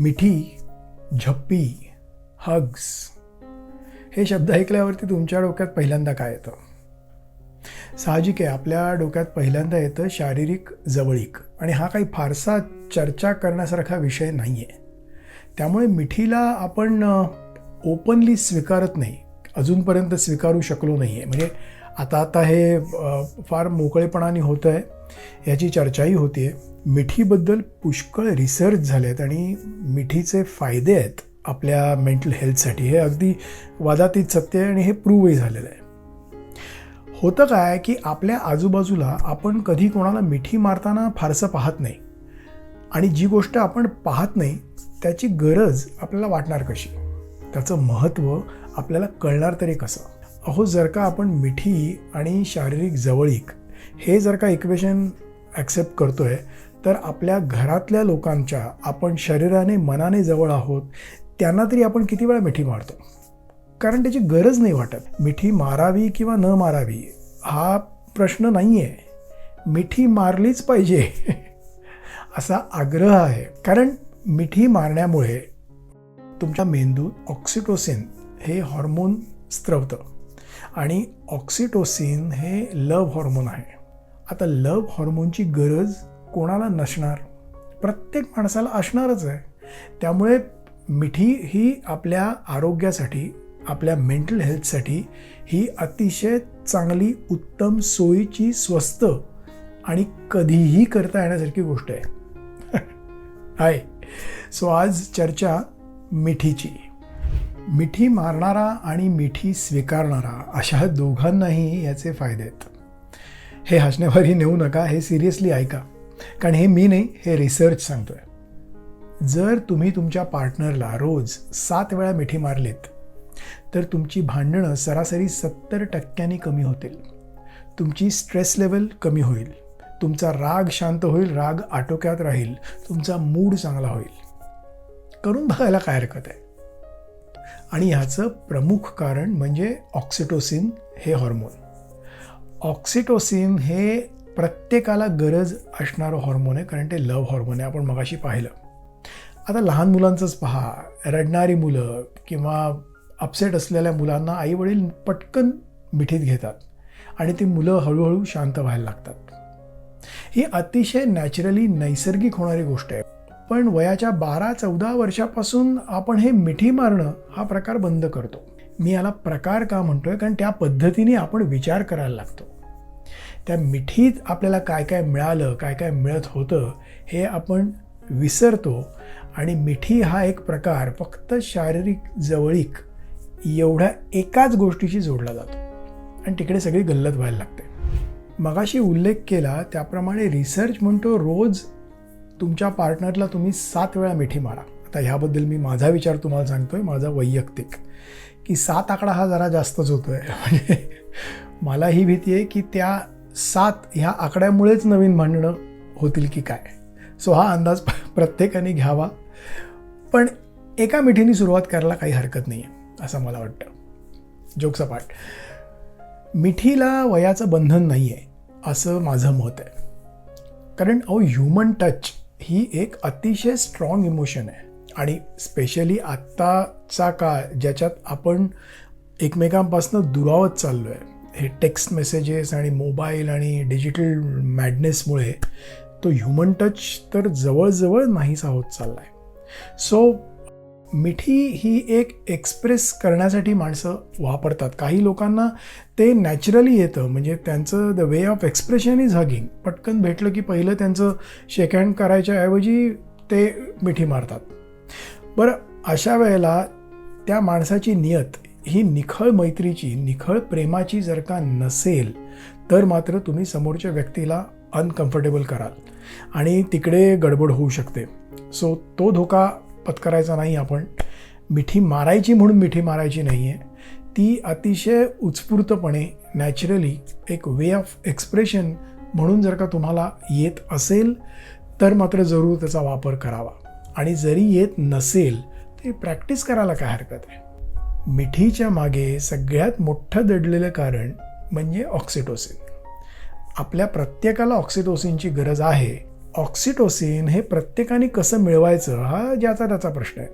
मिठी झप्पी हग्स हे शब्द ऐकल्यावरती तुमच्या डोक्यात पहिल्यांदा काय येतं? साहजिक आहे आपल्या डोक्यात पहिल्यांदा येतं शारीरिक जवळीक. आणि हा काही फारसा चर्चा करण्यासारखा विषय नाही आहे त्यामुळे मिठीला आपण ओपनली स्वीकारत नाही. अजूनपर्यंत स्वीकारू शकलो नाही आहे म्हणजे आता आता हे फार मोकळेपणाने होतं आहे याची चर्चाही होती आहे मिठीबद्दल पुष्कळ रिसर्च झाले आहेत आणि मिठीचे फायदे आहेत आपल्या मेंटल हेल्थसाठी. हे अगदी वादातीत सत्य आहे आणि हे प्रूव्हही झालेलं आहे. होतं काय की आपल्या आजूबाजूला आपण कधी कोणाला मिठी मारताना फारसं पाहत नाही. आणि जी गोष्ट आपण पाहत नाही त्याची गरज आपल्याला वाटणार कशी? त्याचं महत्त्व आपल्याला कळणार तरी कसं? अहो जर का आपण मिठी आणि शारीरिक जवळीक हे जर का इक्वेशन ॲक्सेप्ट करतो आहे तर आपल्या घरातल्या लोकांच्या आपण शरीराने मनाने जवळ आहोत त्यांना तरी आपण किती वेळा मिठी मारतो? कारण त्याची गरज नाही वाटत. मिठी मारावी किंवा न मारावी हा प्रश्न नाही आहे मिठी मारलीच पाहिजे. असा आग्रह आहे. कारण मिठी मारण्यामुळे तुमच्या मेंदूत ऑक्सिटोसिन हे हॉर्मोन स्त्रवतं आणि ऑक्सिटोसिन हे लव हॉर्मोन आहे. आता लव हॉर्मोनची गरज कोणाला नसणार? प्रत्येक माणसाला असणारच आहे. त्यामुळे मिठी ही आपल्या आरोग्यासाठी आपल्या मेंटल हेल्थसाठी ही अतिशय चांगली उत्तम सोयीची स्वस्त आणि कधीही करता येण्यासारखी गोष्ट आहे. आहे. सो आज चर्चा मिठीची. मिठी मारणारा आणि मिठी स्वीकारणारा अशा दोघांनाही याचे फायदे आहेत. हे हसण्यावरही नेऊ नका हे सिरियसली ऐका. कारण हे मी नाही हे रिसर्च सांगतोय. जर तुम्ही तुमच्या पार्टनरला रोज सात वेळा मिठी मारलीत तर तुमची भांडणं सरासरी सत्तर टक्क्यांनी कमी होतील. तुमची स्ट्रेस लेवल कमी होईल. तुमचा राग शांत होईल राग आटोक्यात राहील. तुमचा मूड चांगला होईल. करून बघायला काय हरकत आहे? आणि ह्याचं प्रमुख कारण म्हणजे ऑक्सिटोसिन हे हॉर्मोन ऑक्सिटोसिन हे प्रत्येकाला गरज असणारं हॉर्मोन आहे कारण ते लव हॉर्मोन आहे. आपण मगाशी पाहिलं. आता लहान मुलांचंच पहा. रडणारी मुलं किंवा अपसेट असलेल्या मुलांना आईवडील पटकन मिठीत घेतात आणि ती मुलं हळूहळू शांत व्हायला लागतात. ही अतिशय नॅचरली नैसर्गिक होणारी गोष्ट आहे. पण वयाच्या बारा चौदा वर्षापासून आपण हे मिठी मारणं हा प्रकार बंद करतो. मी याला प्रकार का म्हणतोय? कारण त्या पद्धतीने आपण विचार करायला लागतो. त्या मिठीत आपल्याला काय काय मिळालं काय काय मिळत होतं हे आपण विसरतो. आणि मिठी हा एक प्रकार फक्त शारीरिक जवळीक एवढ्या एकाच गोष्टीशी जोडला जातो. आणि तिकडे सगळी गल्लत व्हायला लागते. मगाशी उल्लेख केला त्याप्रमाणे रिसर्च म्हणतो रोज तुमच्या पार्टनरला तुम्ही सात वेळा मिठी मारा. आता ह्याबद्दल मी माझा विचार तुम्हाला सांगतो आहे माझा वैयक्तिक. की सात आकडा हा जरा जास्तच होतो आहे म्हणजे मला ही भीती आहे की त्या सात ह्या आकड्यामुळेच नवीन भांडणं होतील की काय. सो हा अंदाज प्रत्येकाने घ्यावा. पण एका मिठीने सुरुवात करायला काही हरकत नाही आहे असं मला वाटतं. जोक सपाट मिठीला वयाचं बंधन नाही आहे असं माझं मत आहे. कारण अहो ह्युमन टच ही एक अतिशय स्ट्रॉंग इमोशन आहे. आणि स्पेशली आत्ताचा काळ ज्याच्यात आपण एकमेकांपासून दुरावत चाललो आहे हे टेक्स्ट मेसेजेस आणि मोबाईल आणि डिजिटल मॅडनेसमुळे तो ह्युमन टच तर जवळजवळ नाहीसा होत चालला आहे सो मिठी ही एक एक्सप्रेस करण्यासाठी माणसं वापरतात. काही लोकांना ते नॅचरली येतं. म्हणजे त्यांचं the way of expression is hugging पटकन भेटलं की पहिलं त्यांचं शेक हँड करायच्या ऐवजी ते मिठी मारतात. बरं अशा वेळेला त्या माणसाची नियत ही निखळ मैत्रीची निखळ प्रेमाची जर का नसेल तर मात्र तुम्ही समोरच्या व्यक्तीला अनकम्फर्टेबल कराल. आणि तिकडे गडबड होऊ शकते. सो तो धोका पत्करायचा नाही आपण. मिठी मारायची म्हणून मिठी मारायची नाही आहे ती अतिशय उत्स्फूर्तपणे नॅचरली एक वे ऑफ एक्सप्रेशन म्हणून जर का तुम्हाला येत असेल तर मात्र जरूर त्याचा वापर करावा. आणि जरी येत नसेल ते प्रॅक्टिस करायला काय हरकत आहे? मिठीच्या मागे सगळ्यात मोठं दडलेलं कारण म्हणजे ऑक्सिटोसिन आपल्या प्रत्येकाला ऑक्सिटोसिनची गरज आहे ऑक्सिटोसिन हे प्रत्येकाने कसं मिळवायचं हा ज्याचा त्याचा प्रश्न आहे.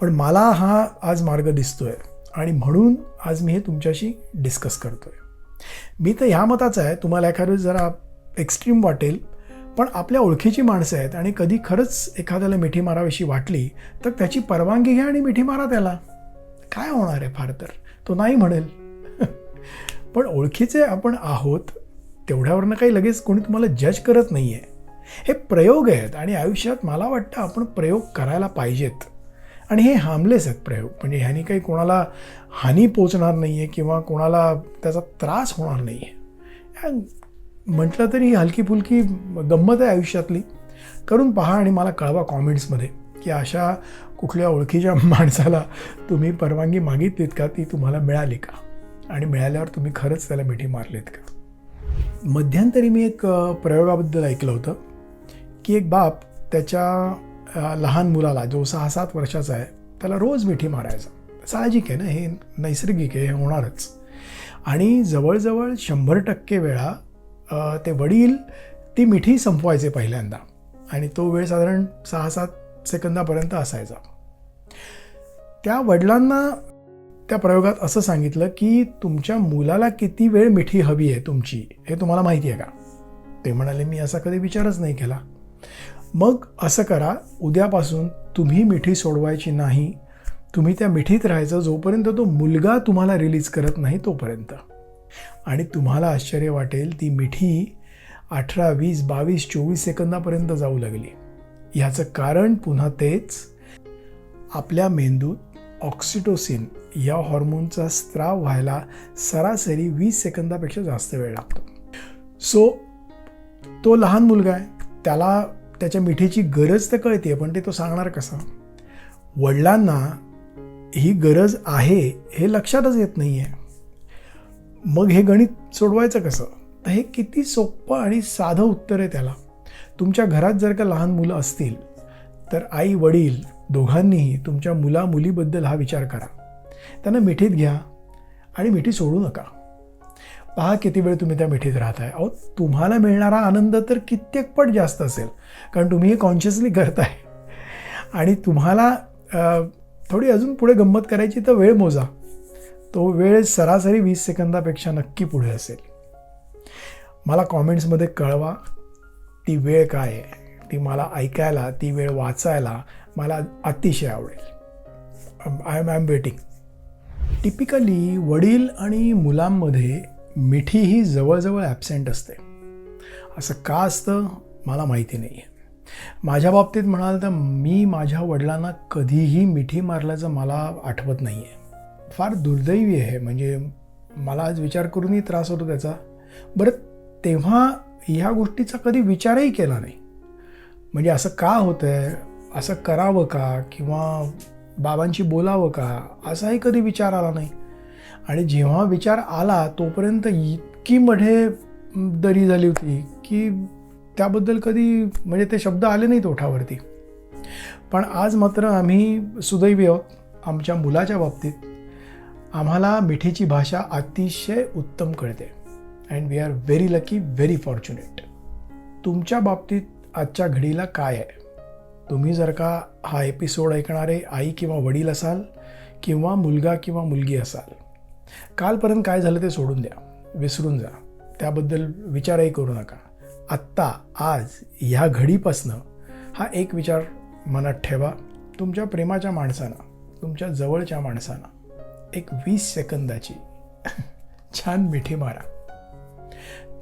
पण मला हा आज मार्ग दिसतोय आणि म्हणून आज मी हे तुमच्याशी डिस्कस करतोय. मी तर ह्या मताचा आहे तुम्हाला एखादं जरा एक्स्ट्रीम वाटेल पण आपल्या ओळखीची माणसं आहेत आणि कधी खरंच एखाद्याला मिठी माराविषयी वाटली तर त्याची परवानगी घ्या आणि मिठी मारा त्याला. काय होणार आहे फार तर? तो नाही म्हणेल. पण ओळखीचे आपण आहोत तेवढ्यावरनं काही लगेच कोणी तुम्हाला जज करत नाही आहे हे प्रयोग आहेत आणि आयुष्यात मला वाटतं आपण प्रयोग करायला पाहिजेत. आणि हे हार्मलेस आहेत प्रयोग. म्हणजे ह्यानी काही कोणाला हानी पोचणार नाही आहे किंवा कोणाला त्याचा त्रास होणार नाही आहे म्हटलं तरी ही हलकी फुलकी गंमत आहे आयुष्यातली. करून पहा आणि मला कळवा कॉमेंट्समध्ये की अशा कुठल्या ओळखीच्या माणसाला तुम्ही परवानगी मागितलीत का? ती तुम्हाला मिळाली का? आणि मिळाल्यावर तुम्ही खरंच त्याला मिठी मारलीत का? मध्यंतरी मी एक प्रयोगाबद्दल ऐकलं होतं की एक बाप त्याच्या लहान मुलाला जो सहा सात वर्षाचा आहे त्याला रोज मिठी मारायचा. साहजिक आहे ना हे नैसर्गिक आहे हे होणारच. आणि जवळजवळ शंभर टक्के वेळा ते वडील ती मिठी संपवायचे पहिल्यांदा. आणि तो वेळ साधारण सहा सात सेकंदापर्यंत असायचा. त्या वडिलांना त्या प्रयोगात असं सांगितलं की तुमच्या मुलाला किती वेळ मिठी हवी आहे तुमची हे तुम्हाला माहिती आहे का? ते म्हणाले मी असा कधी विचारच नाही केला. मग असं करा उद्यापासून तुम्ही मिठी सोडवायची नाही तुम्ही त्या मिठीत राहायचं जोपर्यंत तो मुलगा तुम्हाला रिलीज करत नाही तोपर्यंत. आणि तुम्हाला आश्चर्य वाटेल ती मिठी अठरा वीस बावीस चोवीस सेकंदापर्यंत जाऊ लागली. ह्याचं कारण पुन्हा तेच आपल्या मेंदूत ऑक्सिटोसिन या हॉर्मोनचा स्त्राव व्हायला सरासरी वीस सेकंदापेक्षा जास्त वेळ लागतो. सो तो लहान मुलगा आहे. त्याला त्याच्या मिठीची गरज तर कळते पण ते तो सांगणार कसा? वडिलांना ही गरज आहे हे लक्षातच येत नाही आहे मग हे गणित सोडवायचं कसं? तर हे किती सोपं आणि साधं उत्तर आहे त्याला. तुमच्या घरात जर का लहान मुलं असतील तर आई वडील दोघांनीही तुमच्या मुला मुलीबद्दल हा विचार करा. त्यांना मिठीत घ्या आणि मिठी सोडू नका. पहा किती वेळ तुम्ही त्या मिठीत राहताय. अहो तुम्हाला मिळणारा आनंद तर कित्येक पट जास्त असेल कारण तुम्ही हे कॉन्शियसली करताय. आणि तुम्हाला थोडी अजून पुढे गंमत करायची तर वेळ मोजा. तो वेळ सरासरी वीस सेकंदापेक्षा नक्की पुढे असेल. मला कॉमेंट्समध्ये कळवा ती वेळ काय आहे? ती मला ऐकायला ती वेळ वाचायला मला अतिशय आवडेल. I am I am waiting typically वडील आणि मुलांमध्ये मिठी ही जवळजवळ ॲबसेंट असते. असं का असतं मला माहिती नाही आहे माझ्या बाबतीत म्हणाल तर मी माझ्या वडिलांना कधीही मिठी मारल्याचं मला आठवत नाही आहे फार दुर्दैवी आहे म्हणजे मला आज विचार करूनही त्रास होतो त्याचा. बरं तेव्हा ह्या गोष्टीचा कधी विचारही केला नाही. म्हणजे असं का होतं आहे असं करावं का? किंवा बाबांशी बोलावं का? असाही कधी विचार आला नाही. आणि जेव्हा विचार आला तोपर्यंत इतकी मढे दरी झाली होती की त्याबद्दल कधी म्हणजे ते शब्द आले नाहीत ओठावरती. पण आज मात्र आम्ही सुदैवी आहोत आमच्या मुलाच्या बाबतीत. आम्हाला मिठीची भाषा अतिशय उत्तम कळते. And we are very lucky very fortunate तुमच्या बाबतीत आजच्या घडीला काय आहे? तुम्ही जर का हा एपिसोड ऐकणारे आई किंवा वडील असाल किंवा मुलगा किंवा मुलगी असाल कालपर्यंत काय झालं ते सोडून द्या विसरून जा. त्याबद्दल विचारही करू नका. आत्ता आज ह्या घडीपासनं हा एक विचार मनात ठेवा. तुमच्या प्रेमाच्या माणसानं तुमच्या जवळच्या माणसानं एक वीस सेकंदाची छान मिठी मारा.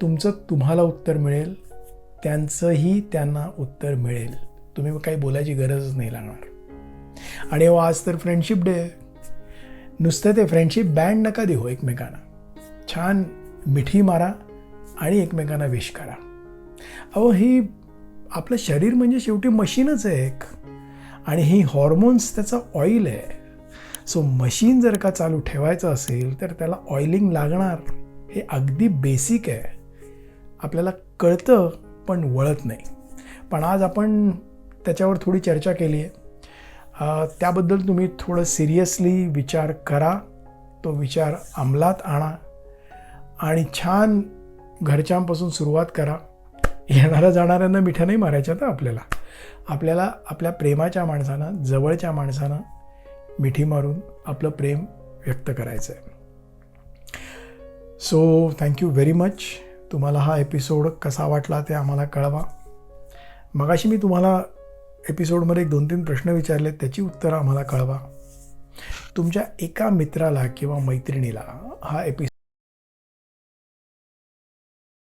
तुमचं तुम्हाला उत्तर मिळेल त्यांचंही त्यांना उत्तर मिळेल. तुम्ही काही बोलायची गरजच नाही लागणार. आणि हो आज तर फ्रेंडशिप डे नुसतं ते फ्रेंडशिप बँड नका देऊ एकमेकांना. छान मिठी मारा आणि एकमेकांना विश करा. अहो ही आपलं शरीर म्हणजे शेवटी मशीनच आहे एक. आणि ही हॉर्मोन्स त्याचं ऑइल आहे. सो मशीन जर का चालू ठेवायचं असेल तर त्याला ऑइलिंग लागणार हे अगदी बेसिक आहे. आपल्याला कळतं पण वळत नाही. पण आज आपण त्याच्यावर थोडी चर्चा केली आहे. त्याबद्दल तुम्ही थोडं सिरियसली विचार करा. तो विचार अंमलात आणा आणि छान घरच्यांपासून सुरुवात करा. येणाऱ्या जाणाऱ्यांना मिठ्या नाही मारायच्या तर आपल्याला. आपल्याला आपल्या प्रेमाच्या माणसानं जवळच्या माणसानं मिठी मारून आपलं प्रेम व्यक्त करायचं आहे सो थँक्यू व्हेरी मच तुम्हाला हा एपिसोड कसा वाटला ते आम्हाला कळवा. मगाशी मी तुम्हाला एपिसोडमध्ये एक दोन तीन प्रश्न विचारले त्याची उत्तरं आम्हाला कळवा. तुमच्या एका मित्राला किंवा मैत्रिणीला हा एपिसोड